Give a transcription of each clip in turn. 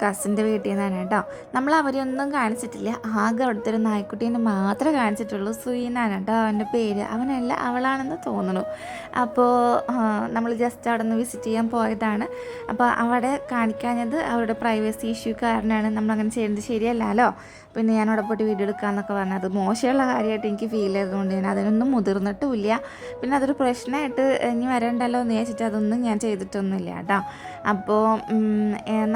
കസിന്റെ വീട്ടിൽ നിന്നാണ് കേട്ടോ നമ്മൾ അവരെയൊന്നും കാണിച്ചിട്ടില്ല. ആകെ അവിടുത്തെ ഒരു നായ്ക്കുട്ടീനെ മാത്രമേ കാണിച്ചിട്ടുള്ളൂ. സുയിനാണ് കേട്ടോ അവന്റെ പേര്. അവനല്ല അവളാണെന്ന് തോന്നുന്നു. അപ്പോൾ നമ്മൾ ജസ്റ്റ് അവിടെ നിന്ന് വിസിറ്റ് ചെയ്യാൻ പോയതാണ്. അപ്പോൾ അവിടെ കാണിക്കാഞ്ഞത് അവരുടെ പ്രൈവസി ഇഷ്യൂ കാരണമാണ് നമ്മളങ്ങനെ ചെയ്യുന്നത് ശരിയല്ലല്ലോ. പിന്നെ ഞാൻ അവിടെ പോയിട്ട് വീഡിയോ എടുക്കാമെന്നൊക്കെ പറഞ്ഞത്. മോശമുള്ള കാര്യമായിട്ട് എനിക്ക് ഫീൽ ചെയ്തതുകൊണ്ട് ഞാൻ അതിനൊന്നും മുതിർന്നിട്ടുമില്ല. പിന്നെ അതൊരു പ്രശ്നമായിട്ട് ഇനി വരണ്ടല്ലോ എന്ന് വിചാരിച്ചിട്ട് അതൊന്നും ഞാൻ ചെയ്തിട്ടൊന്നുമില്ല കേട്ടോ. അപ്പോൾ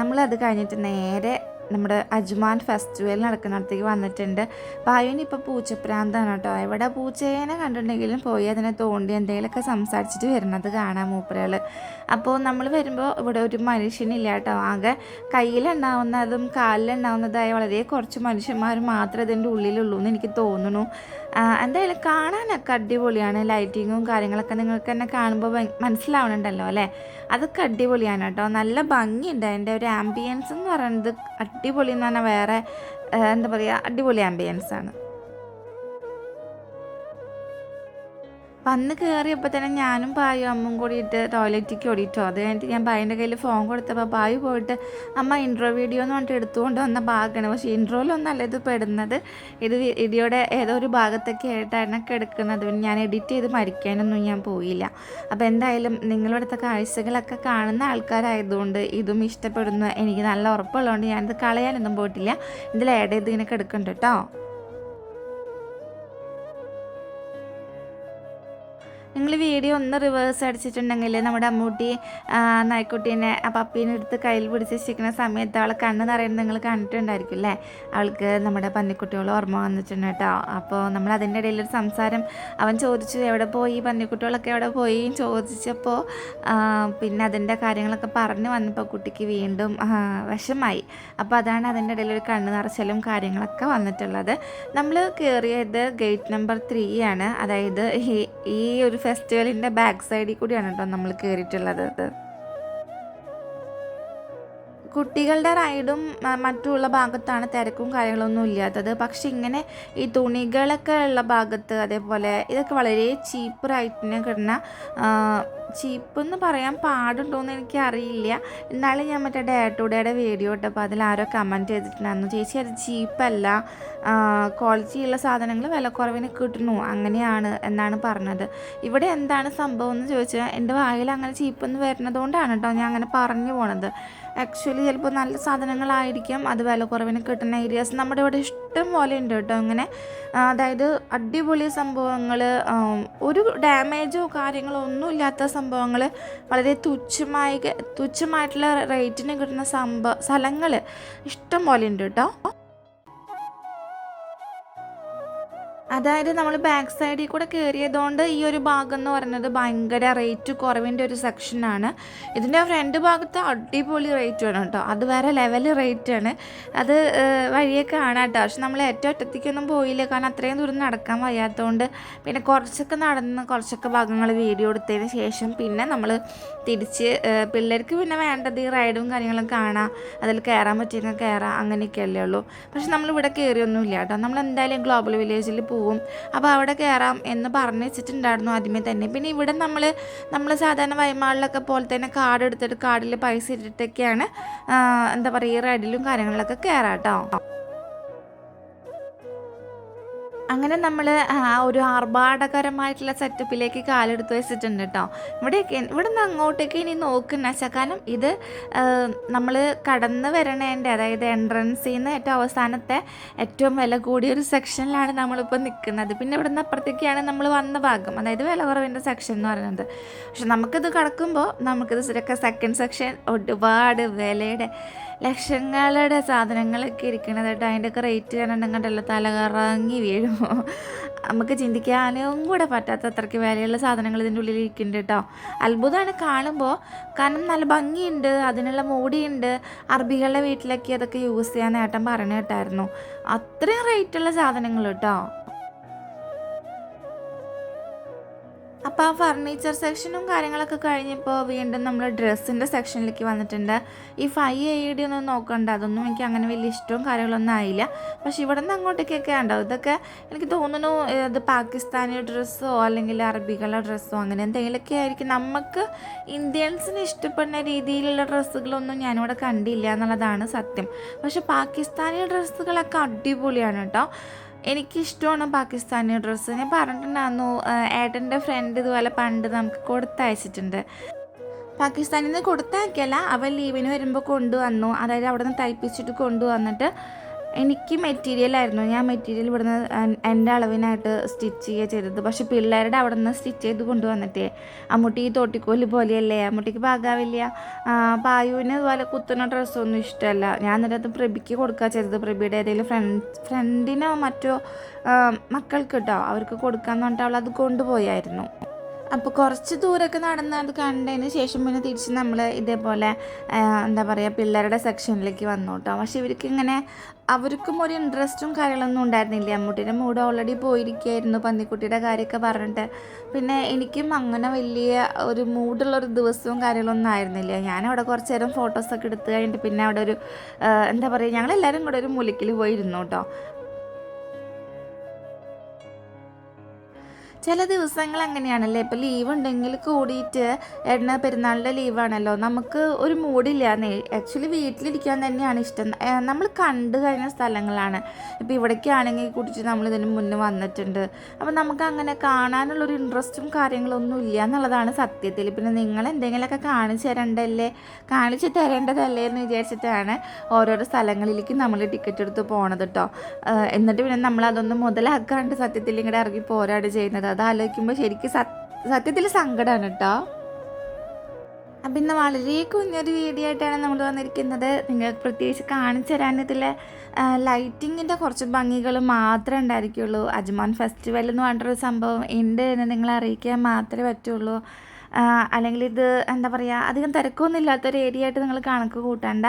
നമ്മളത് കഴിഞ്ഞിട്ട് നേരെ നമ്മുടെ അജ്മാൻ ഫെസ്റ്റിവൽ നടക്കുന്നിടത്തേക്ക് വന്നിട്ടുണ്ട്. പായുവിന് ഇപ്പോൾ പൂച്ചപ്രാന്താണ് കേട്ടോ. എവിടെ പൂച്ചേനെ കണ്ടിട്ടുണ്ടെങ്കിലും പോയി അതിനെ തോണ്ടി എന്തെങ്കിലുമൊക്കെ സംസാരിച്ചിട്ട് വരുന്നത് കാണാം മൂപ്പരകൾ അപ്പോൾ നമ്മൾ വരുമ്പോൾ ഇവിടെ ഒരു മനുഷ്യനില്ല കേട്ടോ. ആകെ കയ്യിലുണ്ടാവുന്നതും കാലിലുണ്ടാവുന്നതായ വളരെ കുറച്ച് മനുഷ്യന്മാർ മാത്രമേ ഇതിന്റെ ഉള്ളിലുള്ളൂ എന്ന് എനിക്ക് തോന്നുന്നു. എന്തായാലും കാണാനൊക്കെ അടിപൊളിയാണ്. ലൈറ്റിങ്ങും കാര്യങ്ങളൊക്കെ നിങ്ങൾക്ക് തന്നെ കാണുമ്പോൾ മനസ്സിലാവണുണ്ടല്ലോ അല്ലേ? അതൊക്കെ അടിപൊളിയാണ് കേട്ടോ. നല്ല ഭംഗിയുണ്ട്. അതിന്റെ ഒരു ആംബിയൻസ് എന്ന് പറയുന്നത് അടിപൊളി എന്ന് പറഞ്ഞാൽ വേറെ എന്താ പറയുക അടിപൊളി ആംബിയൻസ് ആണ്. വന്ന് കയറിയപ്പോൾ തന്നെ ഞാനും പായും അമ്മും കൂടിയിട്ട് ടോയ്ലറ്റിലേക്ക് ഓടിയിട്ടോ അത് കഴിഞ്ഞിട്ട് ഞാൻ ബായിന്റെ കയ്യിൽ ഫോൺ കൊടുത്തപ്പോൾ ബായ് പോയിട്ട് അമ്മ ഇൻട്രോ വീഡിയോ എന്ന് പറഞ്ഞിട്ട് എടുത്തുകൊണ്ട് വന്ന ഭാഗമാണ് പക്ഷേ ഇൻട്രോയിലൊന്നല്ല ഇത് പെടുന്നത്. ഇത് വീഡിയോയുടെ ഏതോ ഒരു ഭാഗത്തൊക്കെ ആയിട്ടാണ് കിടക്കുന്നത് പിന്നെ ഞാൻ എഡിറ്റ് ചെയ്ത് മരിക്കാനൊന്നും ഞാൻ പോയില്ല. അപ്പോൾ എന്തായാലും നിങ്ങളിവിടുത്തെ കാഴ്ചകളൊക്കെ കാണുന്ന ആൾക്കാരായതുകൊണ്ട് ഇതും ഇഷ്ടപ്പെടുന്നു. എനിക്ക് നല്ല ഉറപ്പുള്ളതുകൊണ്ട് ഞാനിത് കളയാനൊന്നും പോയിട്ടില്ല. ഇതിൽ ആഡ് ചെയ്ത് ഇങ്ങനെ കിടക്കുന്നുണ്ട് കേട്ടോ നിങ്ങൾ വീഡിയോ ഒന്ന് റിവേഴ്സ് അടിച്ചിട്ടുണ്ടെങ്കിൽ നമ്മുടെ അമ്മൂട്ടി നായ്ക്കുട്ടീനെ ആ പപ്പീനെ എടുത്ത് കയ്യിൽ പിടിച്ച് വെച്ചിരിക്കുന്ന സമയത്ത് അവളെ കണ്ണ് നിറയുന്നത് നിങ്ങൾ കണ്ടിട്ടുണ്ടായിരിക്കും അല്ലേ? അവൾക്ക് നമ്മുടെ പന്നിക്കുട്ടികൾ ഓർമ്മ വന്നിട്ടുണ്ട് കേട്ടോ. അപ്പോൾ നമ്മൾ അതിന്റെ ഇടയിൽ ഒരു സംസാരം അവൻ ചോദിച്ചു എവിടെ പോയി? പന്നിക്കുട്ടികളൊക്കെ എവിടെ പോയി? ചോദിച്ചപ്പോൾ പിന്നെ അതിന്റെ കാര്യങ്ങളൊക്കെ പറഞ്ഞു വന്നപ്പോൾ കുട്ടിക്ക് വീണ്ടും വിഷമായി. അപ്പോൾ അതാണ് അതിന്റെ ഇടയിൽ ഒരു കണ്ണ് നിറച്ചലും കാര്യങ്ങളൊക്കെ വന്നിട്ടുള്ളത്. നമ്മൾ കയറിയത് ഗേറ്റ് നമ്പർ ത്രീ ആണ്. അതായത് ഈ ഒരു ഫെസ്റ്റിവലിന്റെ ബാക്ക് സൈഡിൽ കൂടിയാണ് കേട്ടോ നമ്മൾ കയറിയിട്ടുള്ളത് കുട്ടികളുടെ റൈഡും മറ്റുള്ള ഭാഗത്താണ് തിരക്കും കാര്യങ്ങളൊന്നും ഇല്ലാത്തത്. പക്ഷെ ഇങ്ങനെ ഈ തുണികളൊക്കെ ഉള്ള ഭാഗത്ത് അതേപോലെ ഇതൊക്കെ വളരെ ചീപ്പ് റൈറ്റിന് കിട്ടുന്ന ചീപ്പ് എന്ന് പറയാൻ പാടുണ്ടോ എന്ന് എനിക്ക് അറിയില്ല എന്നാലും ഞാൻ മറ്റേ ഡേ ടു ഡേയുടെ വീഡിയോ ഇട്ടപ്പോൾ അതിൽ ആരോ കമന്റ് ചെയ്തിട്ടുണ്ടായിരുന്നു ചേച്ചി അത് ചീപ്പല്ല. ക്വാളിറ്റി ഉള്ള സാധനങ്ങൾ വിലക്കുറവിന് കിട്ടുന്നു. അങ്ങനെയാണ് എന്നാണ് പറഞ്ഞത്. ഇവിടെ എന്താണ് സംഭവം എന്ന് ചോദിച്ചാൽ എന്റെ വായിൽ അങ്ങനെ ചീപ്പെന്ന് വരുന്നതുകൊണ്ടാണ് കേട്ടോ ഞാൻ അങ്ങനെ പറഞ്ഞു പോണത്. ആക്ച്വലി ചിലപ്പോൾ നല്ല സാധനങ്ങളായിരിക്കും. അത് വില കുറവിന് കിട്ടുന്ന ഏരിയാസ് നമ്മുടെ ഇവിടെ ഇഷ്ടം പോലെ ഉണ്ട് കേട്ടോ. അങ്ങനെ അതായത് അടിപൊളി സംഭവങ്ങൾ ഒരു ഡാമേജോ കാര്യങ്ങളോ ഒന്നും ഇല്ലാത്ത സംഭവങ്ങൾ വളരെ തുച്ഛമായി തുച്ഛമായിട്ടുള്ള റേറ്റിന് കിട്ടുന്ന സംഭവ സ്ഥലങ്ങൾ ഇഷ്ടം പോലെ ഉണ്ട് കേട്ടോ. അതായത് നമ്മൾ ബാക്ക് സൈഡിൽ കൂടെ കയറിയതുകൊണ്ട് ഈ ഒരു ഭാഗം എന്ന് പറയുന്നത് ഭയങ്കര റേറ്റ് കുറവിന്റെ ഒരു സെക്ഷനാണ് ഇതിന്റെ ഫ്രണ്ട് ഭാഗത്ത് അടിപൊളി റേറ്റ് ആണ് കേട്ടോ. അത് വേറെ ലെവൽ റേറ്റ് ആണ്. അത് വഴിയെ കാണാം കേട്ടോ. പക്ഷെ നമ്മൾ ഏറ്റവും ഒറ്റത്തേക്കൊന്നും പോയില്ല. കാരണം അത്രയും ദൂരം നടക്കാൻ വയ്യാത്തതുകൊണ്ട് പിന്നെ കുറച്ചൊക്കെ നടന്ന് കുറച്ചൊക്കെ ഭാഗങ്ങൾ വീഡിയോ എടുത്തതിന് ശേഷം പിന്നെ നമ്മൾ തിരിച്ച് പിള്ളേർക്ക് പിന്നെ വേണ്ടത് ഈ റൈഡും കാര്യങ്ങളും കാണാം. അതിൽ കയറാൻ പറ്റിയെങ്കിൽ കയറാം അങ്ങനെയൊക്കെ അല്ലേ ഉള്ളൂ. പക്ഷെ നമ്മളിവിടെ കയറിയൊന്നുമില്ല കേട്ടോ. നമ്മൾ എന്തായാലും ഗ്ലോബൽ വില്ലേജിൽ പോവും. അപ്പോൾ അവിടെ കയറാം എന്ന് പറഞ്ഞു വെച്ചിട്ടുണ്ടായിരുന്നു ആദ്യമേ തന്നെ. പിന്നെ ഇവിടെ നമ്മൾ നമ്മൾ സാധാരണ വൈമാളിലൊക്കെ പോലെ തന്നെ കാർഡ് എടുത്തിട്ട് കാർഡിൽ പൈസ ഇട്ടിട്ടൊക്കെയാണ് എന്താ പറയുക റൈഡിലും കാര്യങ്ങളിലൊക്കെ കയറാം കേട്ടോ. അങ്ങനെ നമ്മൾ ഒരു ആർഭാടകരമായിട്ടുള്ള സെറ്റപ്പിലേക്ക് കാലെടുത്ത് വെച്ചിട്ടുണ്ട് കേട്ടോ ഇവിടെയൊക്കെ ഇവിടെ നിന്ന് അങ്ങോട്ടേക്ക് ഇനി നോക്കുന്ന കാരണം ഇത് നമ്മൾ കടന്ന് വരണേന്റെ അതായത് എൻട്രൻസിൽ നിന്ന് ഏറ്റവും അവസാനത്തെ ഏറ്റവും വില കൂടിയൊരു സെക്ഷനിലാണ് നമ്മളിപ്പോൾ നിൽക്കുന്നത് പിന്നെ ഇവിടെ നിന്ന് അപ്പുറത്തേക്കാണ് നമ്മൾ വന്ന ഭാഗം അതായത് വില കുറവിന്റെ സെക്ഷൻ എന്ന് പറയുന്നത്. പക്ഷെ നമുക്കിത് കടക്കുമ്പോൾ നമുക്കിത് സെക്കൻഡ് സെക്ഷൻ ഒരുപാട് വിലയുടെ ലക്ഷങ്ങളുടെ സാധനങ്ങളൊക്കെ ഇരിക്കണത് കേട്ടോ. അതിന്റെയൊക്കെ റേറ്റ് കണ്ടിട്ടുണ്ടല്ലോ തല കറങ്ങി വീഴും നമുക്ക് ചിന്തിക്കാനും കൂടെ പറ്റാത്ത അത്രയ്ക്ക് വിലയുള്ള സാധനങ്ങൾ ഇതിന്റെ ഉള്ളിൽ ഇരിക്കുന്നുണ്ട് കേട്ടോ. അത്ഭുതമാണ് കാണുമ്പോൾ കാരണം നല്ല ഭംഗിയുണ്ട് അതിനുള്ള മൂടിയുണ്ട്. അറബികളുടെ വീട്ടിലൊക്കെ അതൊക്കെ യൂസ് ചെയ്യാൻ ഏട്ടൻ പറഞ്ഞു കേട്ടായിരുന്നു. അത്രയും റേറ്റുള്ള സാധനങ്ങൾ കേട്ടോ. അപ്പോൾ ആ ഫർണിച്ചർ സെക്ഷനും കാര്യങ്ങളൊക്കെ കഴിഞ്ഞപ്പോൾ വീണ്ടും നമ്മൾ ഡ്രസ്സിന്റെ സെക്ഷനിലേക്ക് വന്നിട്ടുണ്ട്. ഈ ഫൈവ് ഐ ഡി ഒന്നും നോക്കണ്ട. അതൊന്നും എനിക്ക് അങ്ങനെ വലിയ ഇഷ്ടവും കാര്യങ്ങളൊന്നും ആയില്ല. പക്ഷെ ഇവിടെ നിന്ന് അങ്ങോട്ടേക്കൊക്കെ ഉണ്ടാവും ഇതൊക്കെ എനിക്ക് തോന്നുന്നു ഇത് പാകിസ്ഥാനി ഡ്രസ്സോ അല്ലെങ്കിൽ അറബികളുടെ ഡ്രസ്സോ അങ്ങനെ എന്തെങ്കിലുമൊക്കെ ആയിരിക്കും. നമുക്ക് ഇന്ത്യൻസിന് ഇഷ്ടപ്പെടുന്ന രീതിയിലുള്ള ഡ്രസ്സുകളൊന്നും ഞാനിവിടെ കണ്ടില്ല എന്നുള്ളതാണ് സത്യം. പക്ഷെ പാകിസ്ഥാനി ഡ്രസ്സുകളൊക്കെ അടിപൊളിയാണ് കേട്ടോ. എനിക്കിഷ്ടമാണ് പാകിസ്ഥാനി ഡ്രസ്സ്. ഞാൻ പറഞ്ഞിട്ടുണ്ടായിരുന്നു ഏട്ടന്റെ ഫ്രണ്ട് ഇതുപോലെ പണ്ട് നമുക്ക് കൊടുത്തയച്ചിട്ടുണ്ട്. പാകിസ്ഥാനിൽ നിന്ന് കൊടുത്തയക്കല്ല അവൻ ലീവിന് വരുമ്പോൾ കൊണ്ടുവന്നു. അതായത് അവിടെ നിന്ന് തയ്പ്പിച്ചിട്ട് കൊണ്ടുവന്നിട്ട് എനിക്ക് മെറ്റീരിയൽ ആയിരുന്നു. ഞാൻ മെറ്റീരിയൽ ഇവിടുന്ന് എന്റെ അളവിനായിട്ട് സ്റ്റിച്ച് ചെയ്യുക ചെയ്തത്. പക്ഷെ പിള്ളേരുടെ അവിടെ നിന്ന് സ്റ്റിച്ച് ചെയ്ത് കൊണ്ടുവന്നിട്ടേ. അമ്മൂട്ടി തോട്ടിക്കോൽ പോലെയല്ലേ? അമ്മൂട്ടിക്ക് പാകാവില്ല പായുവിന് അതുപോലെ കുത്തുന്ന ഡ്രസ്സൊന്നും ഇഷ്ടമല്ല. ഞാൻ എന്നിട്ട് പ്രഭിക്ക് കൊടുക്കുക ചെയ്തത്. പ്രഭിയുടെ ഏതെങ്കിലും ഫ്രണ്ട് ഫ്രണ്ടിനോ മറ്റോ മക്കൾക്ക് കേട്ടോ അവർക്ക് കൊടുക്കാമെന്ന് പറഞ്ഞിട്ട് അവൾ അത് കൊണ്ടുപോയായിരുന്നു. അപ്പോൾ കുറച്ച് ദൂരമൊക്കെ നടന്ന് അത് കണ്ടതിന് ശേഷം പിന്നെ തിരിച്ച് നമ്മൾ ഇതേപോലെ എന്താ പറയുക പിള്ളേരുടെ സെക്ഷനിലേക്ക് വന്നു കേട്ടോ പക്ഷെ ഇവർക്ക് ഇങ്ങനെ അവർക്കും ഒരു ഇൻട്രസ്റ്റും കാര്യങ്ങളൊന്നും ഉണ്ടായിരുന്നില്ല. അമ്മൂട്ടിയുടെ മൂഡ് ഓൾറെഡി പോയിരിക്കുകയായിരുന്നു പന്നിക്കുട്ടിയുടെ കാര്യമൊക്കെ പറഞ്ഞിട്ട്. പിന്നെ എനിക്കും അങ്ങനെ വലിയ ഒരു മൂഡുള്ളൊരു ദിവസവും കാര്യങ്ങളൊന്നും ആയിരുന്നില്ല. ഞാനവിടെ കുറച്ച് നേരം ഫോട്ടോസൊക്കെ എടുത്ത് കഴിഞ്ഞിട്ട് പിന്നെ അവിടെ ഒരു എന്താ പറയുക ഞങ്ങളെല്ലാവരും കൂടെ ഒരു മുലിക്കിൽ പോയിരുന്നു കേട്ടോ ചില ദിവസങ്ങൾ അങ്ങനെയാണല്ലേ? ഇപ്പോൾ ലീവ് ഉണ്ടെങ്കിൽ കൂടിയിട്ട് എണ്ണ പെരുന്നാളിന്റെ ലീവാണല്ലോ നമുക്ക് ഒരു മൂഡില്ലാന്നേ ആക്ച്വലി വീട്ടിലിരിക്കാൻ തന്നെയാണ് ഇഷ്ടം. നമ്മൾ കണ്ടു കഴിഞ്ഞ സ്ഥലങ്ങളാണ്. ഇപ്പോൾ ഇവിടേക്കാണെങ്കിൽ കൂട്ടിയിട്ട് നമ്മൾ ഇതിന് മുന്നേ വന്നിട്ടുണ്ട്. അപ്പോൾ നമുക്ക് അങ്ങനെ കാണാനുള്ളൊരു ഇൻട്രസ്റ്റും കാര്യങ്ങളൊന്നും ഇല്ല എന്നുള്ളതാണ് സത്യത്തിൽ. പിന്നെ നിങ്ങൾ എന്തെങ്കിലുമൊക്കെ കാണിച്ചു തരണ്ടല്ലേ? കാണിച്ചു തരേണ്ടതല്ലേ എന്ന് വിചാരിച്ചിട്ടാണ് ഓരോരോ സ്ഥലങ്ങളിലേക്ക് നമ്മൾ ടിക്കറ്റ് എടുത്ത് പോണത് കേട്ടോ എന്നിട്ട് പിന്നെ നമ്മൾ അതൊന്നും മുതലാക്കാണ്ട് സത്യത്തിൽ ഇങ്ങോട്ട് ഇറങ്ങി പോരാട് ചെയ്യുന്നത്. അത് ആലോചിക്കുമ്പോൾ ശരിക്കും സത്യത്തിൽ സങ്കടമാണ് കേട്ടോ അപ്പം ഇന്ന് വളരെ കുഞ്ഞൊരു വീഡിയോ ആയിട്ടാണ് നമ്മൾ വന്നിരിക്കുന്നത്. നിങ്ങൾക്ക് പ്രത്യേകിച്ച് കാണിച്ചു തരാൻ ഇതിൽ ലൈറ്റിങ്ങിന്റെ കുറച്ച് ഭംഗികൾ മാത്രമേ ഉണ്ടായിരിക്കുള്ളൂ. അജ്മാൻ ഫെസ്റ്റിവൽ എന്ന് പറഞ്ഞിട്ടൊരു സംഭവം ഉണ്ട് എന്ന് നിങ്ങളെ അറിയിക്കാൻ മാത്രമേ പറ്റുള്ളൂ. അല്ലെങ്കിൽ ഇത് എന്താ പറയുക അധികം തിരക്കൊന്നും ഇല്ലാത്തൊരു ഏരിയ ആയിട്ട് നിങ്ങൾ കണക്ക് കൂട്ടേണ്ട.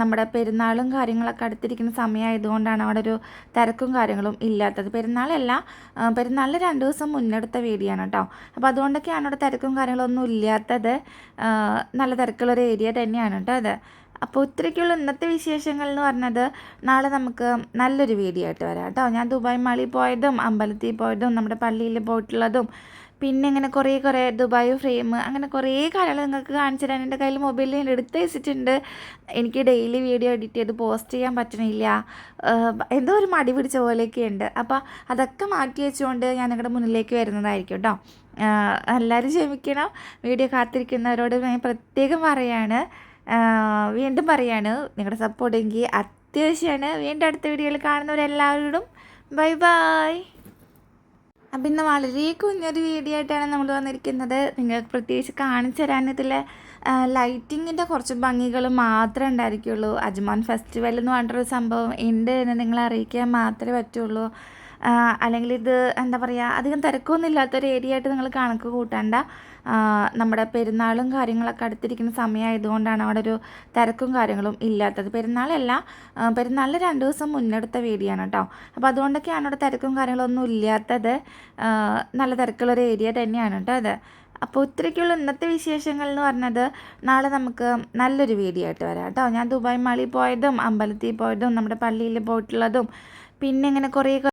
നമ്മുടെ പെരുന്നാളും കാര്യങ്ങളൊക്കെ അടുത്തിരിക്കുന്ന സമയമായതുകൊണ്ടാണ് അവിടെ ഒരു തിരക്കും കാര്യങ്ങളും ഇല്ലാത്തത്. പെരുന്നാളല്ല പെരുന്നാളിന് രണ്ട് ദിവസം മുന്നെടുത്ത വീഡിയോ ആണ് കേട്ടോ. അപ്പോൾ അതുകൊണ്ടൊക്കെയാണ് അവിടെ തിരക്കും കാര്യങ്ങളൊന്നും ഇല്ലാത്തത്. നല്ല തിരക്കുള്ളൊരു ഏരിയ തന്നെയാണ് കേട്ടോ അത് അപ്പോൾ ഇത്രയ്ക്കുള്ള ഇന്നത്തെ വിശേഷങ്ങൾ എന്ന് പറഞ്ഞത് നാളെ നമുക്ക് നല്ലൊരു വീഡിയോ ആയിട്ട് വരാം കേട്ടോ. ഞാൻ ദുബായ് മാളിൽ പോയതും അമ്പലത്തിൽ പോയതും നമ്മുടെ പള്ളിയിൽ പോയിട്ടുള്ളതും പിന്നെ ഇങ്ങനെ കുറേ കുറേ ദുബായ് ഫ്രെയിം അങ്ങനെ കുറേ കാര്യങ്ങൾ നിങ്ങൾക്ക് കാണിച്ചു തരാൻ എന്റെ കയ്യിൽ മൊബൈലിൽ ഞാൻ എടുത്ത് വെച്ചിട്ടുണ്ട്. എനിക്ക് ഡെയിലി വീഡിയോ എഡിറ്റ് ചെയ്ത് പോസ്റ്റ് ചെയ്യാൻ പറ്റണില്ല. എന്തോ ഒരു മടി പിടിച്ച പോലെയൊക്കെ ഉണ്ട്. അപ്പോൾ അതൊക്കെ മാറ്റി വെച്ചുകൊണ്ട് ഞാൻ നിങ്ങളുടെ മുന്നിലേക്ക് വരുന്നതായിരിക്കും കേട്ടോ എല്ലാവരും ക്ഷമിക്കണം. വീഡിയോ കാത്തിരിക്കുന്നവരോട് ഞാൻ പ്രത്യേകം പറയാണ്. വീണ്ടും പറയാണ്. നിങ്ങളുടെ സപ്പോർട്ട് എനിക്ക് അത്യാവശ്യമാണ് വീണ്ടും അടുത്ത വീഡിയോയിൽ കാണുന്നവരെല്ലാവരോടും ബൈ ബൈ അപ്പം ഇന്ന് വളരെ കുഞ്ഞൊരു വീഡിയോ ആയിട്ടാണ് നമ്മൾ വന്നിരിക്കുന്നത്. നിങ്ങൾക്ക് പ്രത്യേകിച്ച് കാണിച്ചു തരാൻ ഇതിൽ ലൈറ്റിങ്ങിന്റെ കുറച്ച് ഭംഗികൾ മാത്രമേ ഉണ്ടായിരിക്കുള്ളൂ. അജ്മാൻ ഫെസ്റ്റിവൽ എന്ന് പറഞ്ഞിട്ടൊരു സംഭവം ഉണ്ട് എന്ന് നിങ്ങളെ അറിയിക്കാൻ മാത്രമേ പറ്റുള്ളൂ. അല്ലെങ്കിൽ ഇത് എന്താ പറയുക അധികം തിരക്കൊന്നും ഇല്ലാത്തൊരു ഏരിയ ആയിട്ട് നിങ്ങൾ കണക്ക് കൂട്ടണ്ട. നമ്മുടെ പെരുന്നാളും കാര്യങ്ങളൊക്കെ അടുത്തിരിക്കുന്ന സമയമായതുകൊണ്ടാണ് അവിടെ ഒരു തിരക്കും കാര്യങ്ങളും ഇല്ലാത്തത്. പെരുന്നാളല്ല പെരുന്നാളിന് രണ്ട് ദിവസം മുന്നെടുത്ത വീഡിയോ ആണ് കേട്ടോ. അപ്പോൾ അതുകൊണ്ടൊക്കെയാണ് അവിടെ തിരക്കും കാര്യങ്ങളൊന്നും ഇല്ലാത്തത്. നല്ല തിരക്കുള്ളൊരു ഏരിയ തന്നെയാണ് കേട്ടോ അത് അപ്പോൾ ഇത്രയ്ക്കുള്ള ഇന്നത്തെ വിശേഷങ്ങൾ എന്ന് പറഞ്ഞത് നാളെ നമുക്ക് നല്ലൊരു വീഡിയോ ആയിട്ട് വരാം കേട്ടോ. ഞാൻ ദുബായ് മാളിൽ പോയതും അമ്പലത്തിൽ പോയതും നമ്മുടെ പള്ളിയിൽ പോയിട്ടുള്ളതും പിന്നെ ഇങ്ങനെ കുറേ